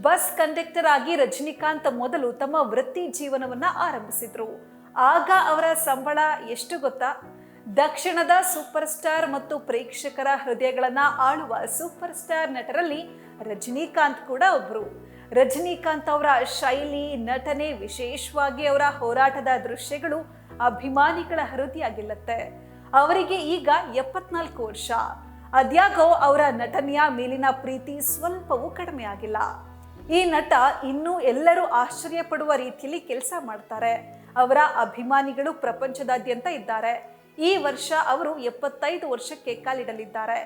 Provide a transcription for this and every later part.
Bus conductor ಆಗಿ ರಜನಿಕಾಂತ್ ಮೊದಲು ತಮ್ಮ ವೃತ್ತಿ ಜೀವನವನ್ನ ಆರಂಭಿಸಿದ್ರು. ಆಗ ಅವರ ಸಂಬಳ ಎಷ್ಟು ಗೊತ್ತಾ? ದಕ್ಷಿಣದ ಸೂಪರ್ ಸ್ಟಾರ್ ಮತ್ತು ಪ್ರೇಕ್ಷಕರ ಹೃದಯಗಳನ್ನ ಆಳುವ ಸೂಪರ್ ಸ್ಟಾರ್ ನಟರಲ್ಲಿ ರಜನಿಕಾಂತ್ ಕೂಡ ಒಬ್ರು. ರಜನಿಕಾಂತ್ ಅವರ ಶೈಲಿ, ನಟನೆ ವಿಶೇಷವಾಗಿ ಅವರ ಹೋರಾಟದ ದೃಶ್ಯಗಳು ಅಭಿಮಾನಿಗಳ ಹೃದಯ ಗೆಲ್ಲುತ್ತೆ. ಅವರಿಗೆ ಈಗ ಎಪ್ಪತ್ನಾಲ್ಕು ವರ್ಷ. ಅದ್ಯಾಗೋ ಅವರ ನಟನೆಯ ಮೇಲಿನ ಪ್ರೀತಿ ಸ್ವಲ್ಪವೂ ಕಡಿಮೆ ಆಗಿಲ್ಲ. ಈ ನಟ ಇನ್ನೂ ಎಲ್ಲರೂ ಆಶ್ಚರ್ಯ ಪಡುವ ರೀತಿಯಲ್ಲಿ ಕೆಲಸ ಮಾಡ್ತಾರೆ. ಅವರ ಅಭಿಮಾನಿಗಳು ಪ್ರಪಂಚದಾದ್ಯಂತ ಇದ್ದಾರೆ. ಈ ವರ್ಷ ಅವರು ಎಪ್ಪತ್ತೈದು ವರ್ಷಕ್ಕೆ ಕಾಲಿಡಲಿದ್ದಾರೆ.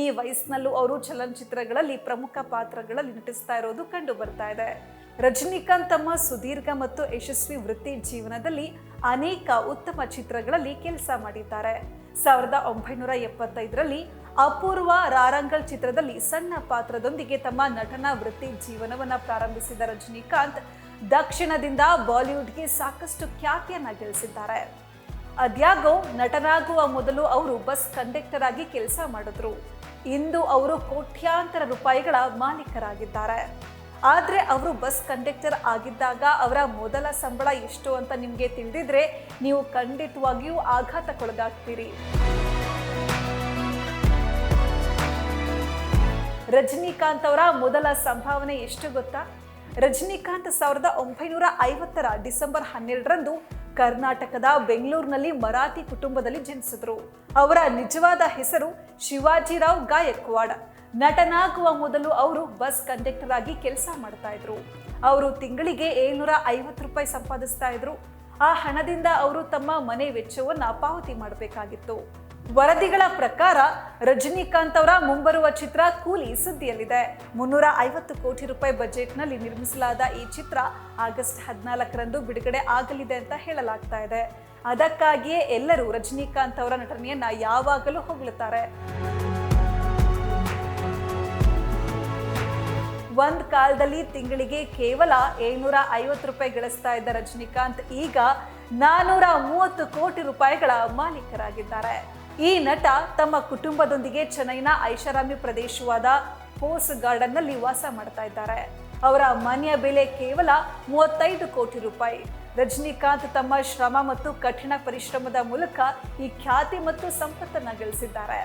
ಈ ವಯಸ್ಸಿನಲ್ಲೂ ಅವರು ಚಲನಚಿತ್ರಗಳಲ್ಲಿ ಪ್ರಮುಖ ಪಾತ್ರಗಳಲ್ಲಿ ನಟಿಸ್ತಾ ಇರೋದು ಕಂಡು ಬರ್ತಾ ಇದೆ. ರಜನಿಕಾಂತ್ ತಮ್ಮ ಸುದೀರ್ಘ ಮತ್ತು ಯಶಸ್ವಿ ವೃತ್ತಿ ಜೀವನದಲ್ಲಿ ಅನೇಕ ಉತ್ತಮ ಚಿತ್ರಗಳಲ್ಲಿ ಕೆಲಸ ಮಾಡಿದ್ದಾರೆ. ಸಾವಿರದ ಒಂಬೈನೂರ ಎಪ್ಪತ್ತೈದರಲ್ಲಿ ಅಪೂರ್ವ ರಾರಂಗಲ್ ಚಿತ್ರದಲ್ಲಿ ಸಣ್ಣ ಪಾತ್ರದೊಂದಿಗೆ ತಮ್ಮ ನಟನಾ ವೃತ್ತಿ ಜೀವನವನ್ನ ಪ್ರಾರಂಭಿಸಿದ ರಜನಿಕಾಂತ್ ದಕ್ಷಿಣದಿಂದ ಬಾಲಿವುಡ್ಗೆ ಸಾಕಷ್ಟು ಖ್ಯಾತಿಯನ್ನ ಗಳಿಸಿದ್ದಾರೆ ಅದ್ಯಾಗೋ ನಟನಾಗುವ ಮೊದಲು ಅವರು ಬಸ್ ಕಂಡಕ್ಟರ್ ಆಗಿ ಕೆಲಸ ಮಾಡಿದ್ರು. ಇಂದು ಅವರು ಕೋಟ್ಯಾಂತರ ರೂಪಾಯಿಗಳ ಮಾಲೀಕರಾಗಿದ್ದಾರೆ. ಆದರೆ ಅವರು ಬಸ್ ಕಂಡಕ್ಟರ್ ಆಗಿದ್ದಾಗ ಅವರ ಮೊದಲ ಸಂಬಳ ಎಷ್ಟು ಅಂತ ನಿಮಗೆ ತಿಳಿದಿದ್ರೆ ನೀವು ಖಂಡಿತವಾಗಿಯೂ ಆಘಾತಕ್ಕೊಳಗಾಗ್ತೀರಿ. ರಜನಿಕಾಂತ್ ಅವರ ಮೊದಲ ಸಂಭಾವನೆ ಎಷ್ಟು ಗೊತ್ತಾ? ರಜನಿಕಾಂತ್ ಸಾವಿರದ ಒಂಬೈನೂರ ಐವತ್ತರ ಡಿಸೆಂಬರ್ ಹನ್ನೆರಡರಂದು ಕರ್ನಾಟಕದ ಬೆಂಗಳೂರಿನಲ್ಲಿ ಮರಾಠಿ ಕುಟುಂಬದಲ್ಲಿ ಜನಿಸಿದ್ರು. ಅವರ ನಿಜವಾದ ಹೆಸರು ಶಿವಾಜಿರಾವ್ ಗಾಯಕ್ವಾಡ. ನಟನಾಗುವ ಮೊದಲು ಅವರು ಬಸ್ ಕಂಡಕ್ಟರ್ ಆಗಿ ಕೆಲಸ ಮಾಡ್ತಾ ಇದ್ರು. ಅವರು ತಿಂಗಳಿಗೆ ಏಳ್ನೂರ ಐವತ್ತು ರೂಪಾಯಿ ಸಂಪಾದಿಸ್ತಾ ಇದ್ರು. ಆ ಹಣದಿಂದ ಅವರು ತಮ್ಮ ಮನೆ ವೆಚ್ಚವನ್ನು ಪಾವತಿ ಮಾಡಬೇಕಾಗಿತ್ತು. ವರದಿಗಳ ಪ್ರಕಾರ ರಜನಿಕಾಂತ್ ಅವರ ಮುಂಬರುವ ಚಿತ್ರ ಕೂಲಿ ಸುದ್ದಿಯಲ್ಲಿದೆ. ಮುನ್ನೂರ ಐವತ್ತು ಕೋಟಿ ರೂಪಾಯಿ ಬಜೆಟ್ನಲ್ಲಿ ನಿರ್ಮಿಸಲಾದ ಈ ಚಿತ್ರ ಆಗಸ್ಟ್ ಹದಿನಾಲ್ಕರಂದು ಬಿಡುಗಡೆ ಆಗಲಿದೆ ಅಂತ ಹೇಳಲಾಗ್ತಾ ಇದೆ. ಅದಕ್ಕಾಗಿಯೇ ಎಲ್ಲರೂ ರಜನಿಕಾಂತ್ ಅವರ ನಟನೆಯನ್ನ ಯಾವಾಗಲೂ ಹೊಗಳುತ್ತಾರೆ ಒಂದ್ ಕಾಲದಲ್ಲಿ ತಿಂಗಳಿಗೆ ಕೇವಲ ಏಳ್ನೂರ ಐವತ್ತು ರೂಪಾಯಿ ಗಳಿಸ್ತಾ ಇದ್ದ ರಜನಿಕಾಂತ್ ಈಗ ನಾನೂರ ಮೂವತ್ತು ಕೋಟಿ ರೂಪಾಯಿಗಳ ಮಾಲೀಕರಾಗಿದ್ದಾರೆ. ಈ ನಟ ತಮ್ಮ ಕುಟುಂಬದೊಂದಿಗೆ ಚೆನ್ನೈನ ಐಷಾರಾಮಿ ಪ್ರದೇಶವಾದ ಹೋಸ್ ಗಾರ್ಡನ್ನಲ್ಲಿ ವಾಸ ಮಾಡ್ತಾ ಇದ್ದಾರೆ. ಅವರ ಮನೆಯ ಬೆಲೆ ಕೇವಲ ಮೂವತ್ತೈದು ಕೋಟಿ ರೂಪಾಯಿ. ರಜನಿಕಾಂತ್ ತಮ್ಮ ಶ್ರಮ ಮತ್ತು ಕಠಿಣ ಪರಿಶ್ರಮದ ಮೂಲಕ ಈ ಖ್ಯಾತಿ ಮತ್ತು ಸಂಪತ್ತನ್ನು ಗಳಿಸಿದ್ದಾರೆ.